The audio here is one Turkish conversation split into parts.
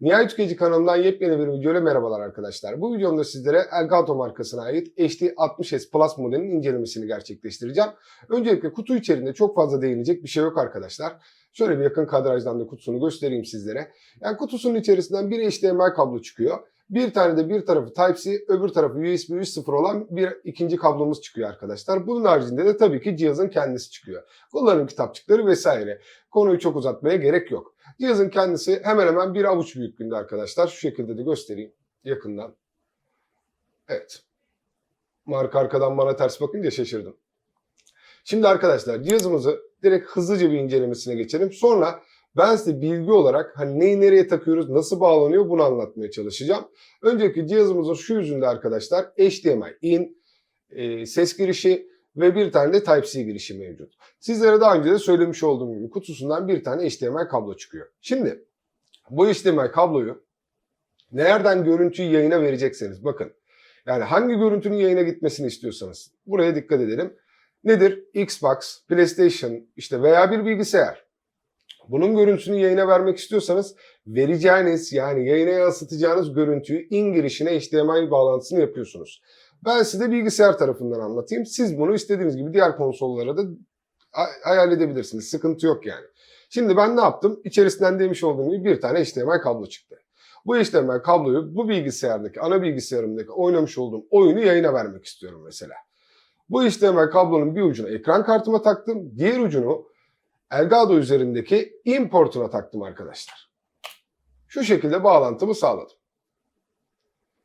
Nihai Tüketici kanalından yepyeni bir videoyla merhabalar arkadaşlar. Bu videomda sizlere Elgato markasına ait HD60S Plus modelinin incelemesini gerçekleştireceğim. Öncelikle kutu içerisinde çok fazla değinecek bir şey yok arkadaşlar. Şöyle bir yakın kadrajdan da kutusunu göstereyim sizlere. Yani kutusunun içerisinden bir HDMI kablo çıkıyor. Bir tane de bir tarafı Type-C, öbür tarafı USB 3.0 olan bir ikinci kablomuz çıkıyor arkadaşlar. Bunun haricinde de tabii ki cihazın kendisi çıkıyor. Kullanım kitapçıkları vesaire. Konuyu çok uzatmaya gerek yok. Cihazın kendisi hemen hemen bir avuç büyüklüğünde arkadaşlar. Şu şekilde de göstereyim yakından. Evet. Marka arkadan bana ters bakınca şaşırdım. Şimdi arkadaşlar cihazımızı direkt hızlıca bir incelemesine geçelim. Sonra ben size bilgi olarak hani neyi nereye takıyoruz, nasıl bağlanıyor bunu anlatmaya çalışacağım. Öncelikle cihazımızın şu yüzünde arkadaşlar HDMI in, e, ses girişi ve bir tane de Type-C girişi mevcut. Sizlere daha önce de söylemiş olduğum gibi kutusundan bir tane HDMI kablo çıkıyor. Şimdi bu HDMI kabloyu nereden görüntüyü yayına verecekseniz bakın. Yani hangi görüntünün yayına gitmesini istiyorsanız buraya dikkat edelim. Nedir? Xbox, PlayStation işte veya bir bilgisayar. Bunun görüntüsünü yayına vermek istiyorsanız vereceğiniz yani yayına yansıtacağınız görüntüyü in girişine HDMI bağlantısını yapıyorsunuz. Ben size bilgisayar tarafından anlatayım. Siz bunu istediğiniz gibi diğer konsollara da hayal edebilirsiniz. Sıkıntı yok yani. Şimdi ben ne yaptım? İçerisinden demiş olduğum gibi bir tane HDMI kablo çıktı. Bu HDMI kabloyu bu bilgisayardaki, ana bilgisayarımdaki oynamış olduğum oyunu yayına vermek istiyorum mesela. Bu HDMI kablonun bir ucunu ekran kartıma taktım. Diğer ucunu Elgato üzerindeki importuna taktım arkadaşlar. Şu şekilde bağlantımı sağladım.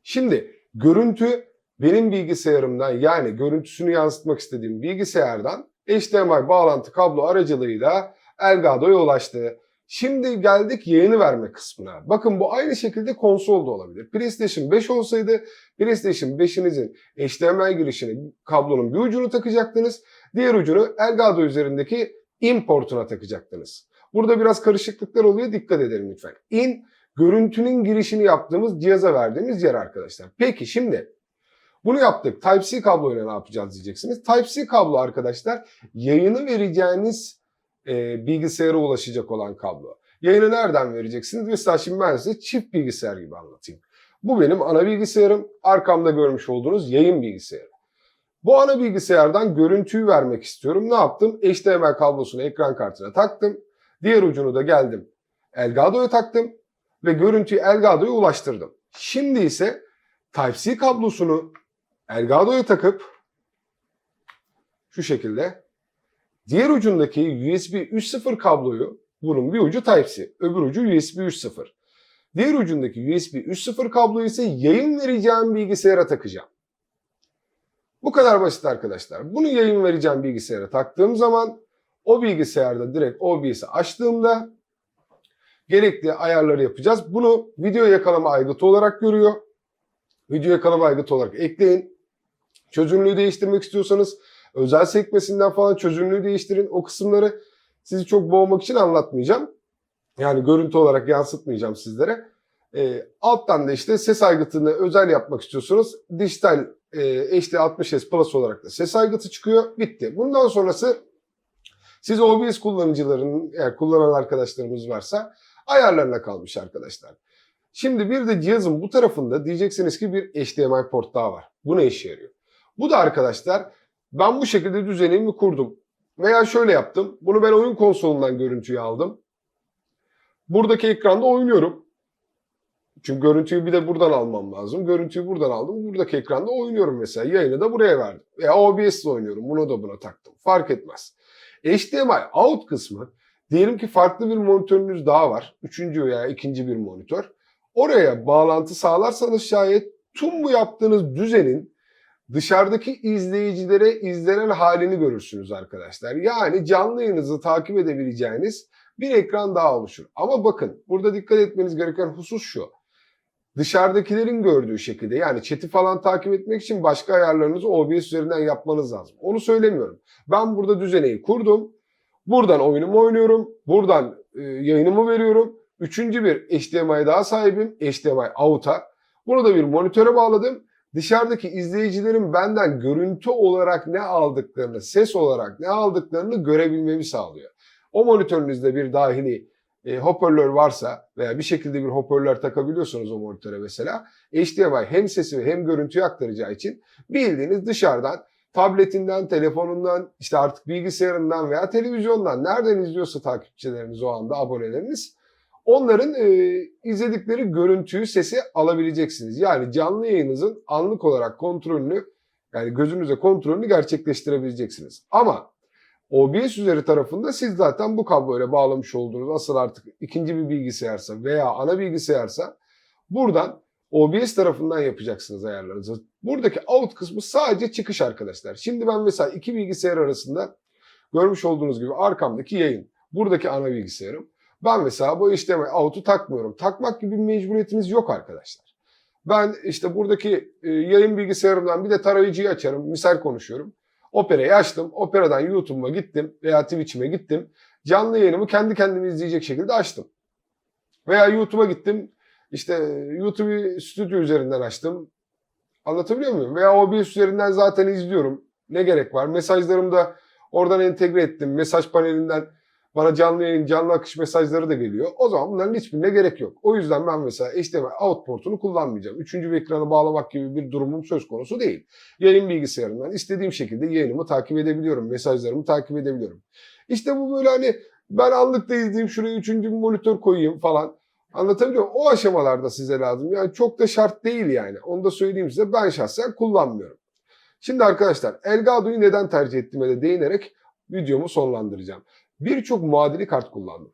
Şimdi görüntü benim bilgisayarımdan yani görüntüsünü yansıtmak istediğim bilgisayardan HDMI bağlantı kablo aracılığıyla Elgato'ya ulaştı. Şimdi geldik yayını verme kısmına. Bakın bu aynı şekilde konsol da olabilir. PlayStation 5 olsaydı PlayStation 5'inizin HDMI girişini kablonun bir ucunu takacaktınız. Diğer ucunu Elgato üzerindeki importuna takacaktınız. Burada biraz karışıklıklar oluyor. Dikkat edelim lütfen. In görüntünün girişini yaptığımız cihaza verdiğimiz yer arkadaşlar. Peki şimdi bunu yaptık. Type-C kabloyla ne yapacağız diyeceksiniz. Type-C kablo arkadaşlar yayını vereceğiniz e, bilgisayara ulaşacak olan kablo. Yayını nereden vereceksiniz? Mesela şimdi ben size çift bilgisayar gibi anlatayım. Bu benim ana bilgisayarım. Arkamda görmüş olduğunuz yayın bilgisayarı. Bu ana bilgisayardan görüntüyü vermek istiyorum. Ne yaptım? HDMI kablosunu ekran kartına taktım. Diğer ucunu da geldim Elgato'ya taktım ve görüntüyü Elgato'ya ulaştırdım. Şimdi ise Type-C kablosunu Elgato'ya takıp şu şekilde diğer ucundaki USB 3.0 kabloyu bunun bir ucu Type-C, öbür ucu USB 3.0. Diğer ucundaki USB 3.0 kabloyu ise yayın vereceğim bilgisayara takacağım. Bu kadar basit arkadaşlar. Bunu yayın vereceğim bilgisayara taktığım zaman o bilgisayarda direkt OBS'i açtığımda gerekli ayarları yapacağız. Bunu video yakalama aygıtı olarak görüyor. Video yakalama aygıtı olarak ekleyin. Çözünürlüğü değiştirmek istiyorsanız özel sekmesinden falan çözünürlüğü değiştirin. O kısımları sizi çok boğmak için anlatmayacağım. Yani görüntü olarak yansıtmayacağım sizlere. E, alttan da işte ses aygıtını özel yapmak istiyorsunuz. Dijital e, HD60S Plus olarak da ses aygıtı çıkıyor. Bitti. Bundan sonrası siz OBS kullanıcılarının eğer kullanan arkadaşlarımız varsa ayarlarına kalmış arkadaşlar. Şimdi bir de cihazın bu tarafında diyeceksiniz ki bir HDMI port daha var. Bu ne işe yarıyor? Bu da arkadaşlar ben bu şekilde düzenimi kurdum. Veya şöyle yaptım. Bunu ben oyun konsolundan görüntüyü aldım. Buradaki ekranda oynuyorum. Çünkü görüntüyü bir de buradan almam lazım. Görüntüyü buradan aldım. Buradaki ekranda oynuyorum mesela. Yayını da buraya verdim. Veya OBS ile oynuyorum. Bunu da buna taktım. Fark etmez. HDMI out kısmı diyelim ki farklı bir monitörünüz daha var. Üçüncü veya ikinci bir monitör. Oraya bağlantı sağlarsanız şayet tüm bu yaptığınız düzenin dışarıdaki izleyicilere izlenen halini görürsünüz arkadaşlar. Yani canlı takip edebileceğiniz bir ekran daha oluşur. Ama bakın burada dikkat etmeniz gereken husus şu. Dışarıdakilerin gördüğü şekilde yani chat'i falan takip etmek için başka ayarlarınızı OBS üzerinden yapmanız lazım. Onu söylemiyorum. Ben burada düzeneyi kurdum. Buradan oyunumu oynuyorum. Buradan e, yayınımı veriyorum. Üçüncü bir HDMI daha sahibim. HDMI out'a. Bunu da bir monitöre bağladım. Dışarıdaki izleyicilerin benden görüntü olarak ne aldıklarını, ses olarak ne aldıklarını görebilmemi sağlıyor. O monitörünüzde bir dahili e, hoparlör varsa veya bir şekilde bir hoparlör takabiliyorsanız o monitöre mesela HDMI hem sesi hem görüntüyü aktaracağı için bildiğiniz dışarıdan tabletinden, telefonundan, işte artık bilgisayarından veya televizyondan nereden izliyorsa takipçileriniz o anda aboneleriniz onların e, izledikleri görüntüyü, sesi alabileceksiniz. Yani canlı yayınınızın anlık olarak kontrolünü yani gözünüze kontrolünü gerçekleştirebileceksiniz. Ama OBS üzeri tarafında siz zaten bu kabloyla bağlamış olduğunuz asıl artık ikinci bir bilgisayarsa veya ana bilgisayarsa buradan OBS tarafından yapacaksınız ayarlarınızı. Buradaki out kısmı sadece çıkış arkadaşlar. Şimdi ben mesela iki bilgisayar arasında görmüş olduğunuz gibi arkamdaki yayın. Buradaki ana bilgisayarım. Ben mesela bu HDMI out'u takmıyorum. Takmak gibi bir mecburiyetiniz yok arkadaşlar. Ben işte buradaki e, yayın bilgisayarımdan bir de tarayıcıyı açarım. Misal konuşuyorum. Opera'yı açtım. Operadan YouTube'uma gittim veya Twitch'ime gittim. Canlı yayınımı kendi kendime izleyecek şekilde açtım. Veya YouTube'a gittim. İşte YouTube stüdyo üzerinden açtım. Anlatabiliyor muyum? Veya OBS üzerinden zaten izliyorum. Ne gerek var? Mesajlarımı da oradan entegre ettim. Mesaj panelinden bana canlı yayın, canlı akış mesajları da geliyor. O zaman bunların hiçbirine gerek yok. O yüzden ben mesela HDMI out portunu kullanmayacağım. Üçüncü bir ekranı bağlamak gibi bir durumum söz konusu değil. Yayın bilgisayarından istediğim şekilde yayınımı takip edebiliyorum. Mesajlarımı takip edebiliyorum. İşte bu böyle hani ben anlıkta izleyeyim şuraya üçüncü bir monitör koyayım falan. Anlatabiliyor muyum? O aşamalarda size lazım. Yani çok da şart değil yani. Onu da söyleyeyim size. Ben şahsen kullanmıyorum. Şimdi arkadaşlar Elgato'yu neden tercih ettiğime de değinerek videomu sonlandıracağım. Birçok muadili kart kullandım.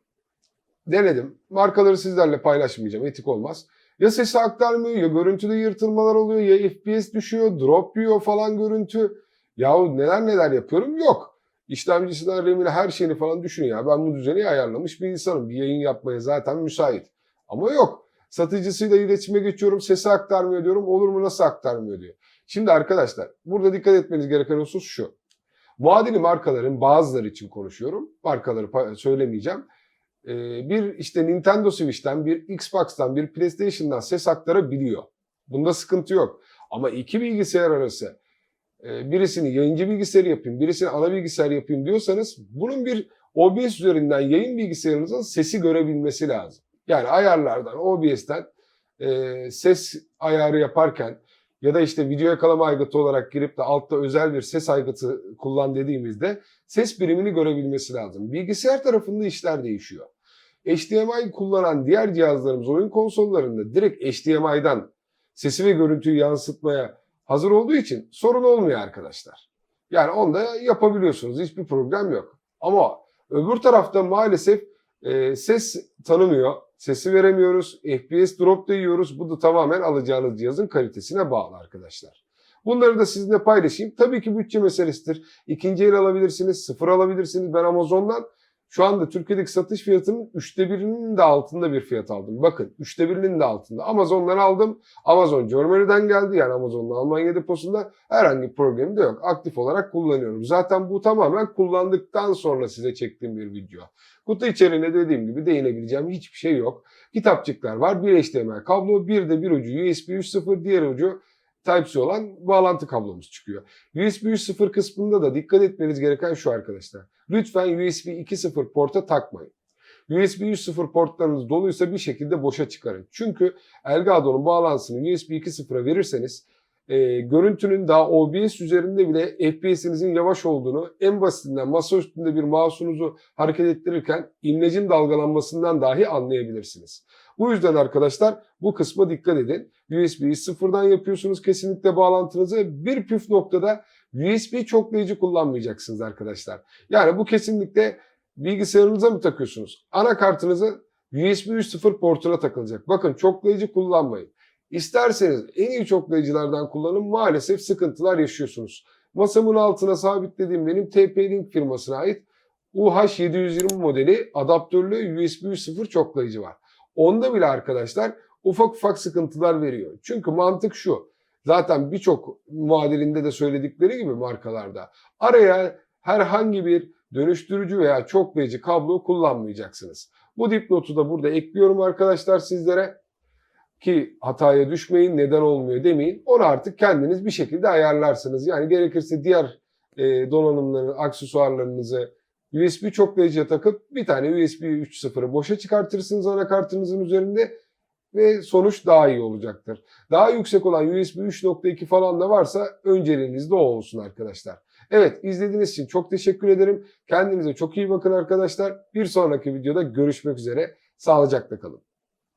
Denedim. Markaları sizlerle paylaşmayacağım. Etik olmaz. Ya sesi aktarmıyor ya görüntüde yırtılmalar oluyor ya FPS düşüyor, drop yiyor falan görüntü. Yahu neler neler yapıyorum yok. İşlemcisinden RAM'ine her şeyini falan düşün ya. Ben bu düzeni ayarlamış bir insanım. Bir yayın yapmaya zaten müsait. Ama yok. Satıcısıyla iletişime geçiyorum. Sesi aktarmıyor diyorum. Olur mu nasıl aktarmıyor diyor. Şimdi arkadaşlar burada dikkat etmeniz gereken husus şu. Muadili markaların bazıları için konuşuyorum. Markaları söylemeyeceğim. Ee, bir işte Nintendo Switch'ten, bir Xbox'tan, bir PlayStation'dan ses aktarabiliyor. Bunda sıkıntı yok. Ama iki bilgisayar arası e, birisini yayıncı bilgisayarı yapayım, birisini ana bilgisayar yapayım diyorsanız bunun bir OBS üzerinden yayın bilgisayarınızın sesi görebilmesi lazım. Yani ayarlardan, OBS'ten e, ses ayarı yaparken ya da işte video yakalama aygıtı olarak girip de altta özel bir ses aygıtı kullan dediğimizde ses birimini görebilmesi lazım. Bilgisayar tarafında işler değişiyor. HDMI kullanan diğer cihazlarımız oyun konsollarında direkt HDMI'dan sesi ve görüntüyü yansıtmaya hazır olduğu için sorun olmuyor arkadaşlar. Yani onda yapabiliyorsunuz. Hiçbir problem yok. Ama öbür tarafta maalesef e, ses tanımıyor. Sesi veremiyoruz. FPS drop da yiyoruz. Bu da tamamen alacağınız cihazın kalitesine bağlı arkadaşlar. Bunları da sizinle paylaşayım. Tabii ki bütçe meselesidir. İkinci el alabilirsiniz, sıfır alabilirsiniz. Ben Amazon'dan şu anda Türkiye'deki satış fiyatının üçte birinin de altında bir fiyat aldım. Bakın üçte birinin de altında. Amazon'dan aldım. Amazon Germany'den geldi. Yani Amazon'un Almanya deposunda herhangi bir problemi de yok. Aktif olarak kullanıyorum. Zaten bu tamamen kullandıktan sonra size çektiğim bir video. Kutu içeriğine dediğim gibi değinebileceğim hiçbir şey yok. Kitapçıklar var. Bir HDMI kablo, bir de bir ucu USB 3.0, diğer ucu Type-C olan bağlantı kablomuz çıkıyor. USB 3.0 kısmında da dikkat etmeniz gereken şu arkadaşlar. Lütfen USB 2.0 porta takmayın. USB 3.0 portlarınız doluysa bir şekilde boşa çıkarın. Çünkü Elgato'nun bağlantısını USB 2.0'a verirseniz e, görüntünün daha OBS üzerinde bile FPS'inizin yavaş olduğunu en basitinden masa üstünde bir mouse'unuzu hareket ettirirken imlecin dalgalanmasından dahi anlayabilirsiniz. Bu yüzden arkadaşlar bu kısma dikkat edin. USB'yi sıfırdan yapıyorsunuz kesinlikle bağlantınızı. Bir püf noktada USB çoklayıcı kullanmayacaksınız arkadaşlar. Yani bu kesinlikle bilgisayarınıza mı takıyorsunuz? Anakartınızı USB 3.0 portuna takılacak. Bakın çoklayıcı kullanmayın. İsterseniz en iyi çoklayıcılardan kullanın maalesef sıkıntılar yaşıyorsunuz. Masamın altına sabitlediğim benim TP-Link firmasına ait UH720 modeli adaptörlü USB 3.0 çoklayıcı var. Onda bile arkadaşlar ufak ufak sıkıntılar veriyor. Çünkü mantık şu. Zaten birçok muadilinde de söyledikleri gibi markalarda araya herhangi bir dönüştürücü veya çoklayıcı kablo kullanmayacaksınız. Bu dipnotu da burada ekliyorum arkadaşlar sizlere ki hataya düşmeyin neden olmuyor demeyin. Onu artık kendiniz bir şekilde ayarlarsınız. Yani gerekirse diğer e, donanımların aksesuarlarınızı USB çoklayıcıya takıp bir tane USB 3.0'ı boşa çıkartırsınız anakartınızın üzerinde ve sonuç daha iyi olacaktır. Daha yüksek olan USB 3.2 falan da varsa önceliğinizde o olsun arkadaşlar. Evet izlediğiniz için çok teşekkür ederim. Kendinize çok iyi bakın arkadaşlar. Bir sonraki videoda görüşmek üzere. Sağlıcakla kalın.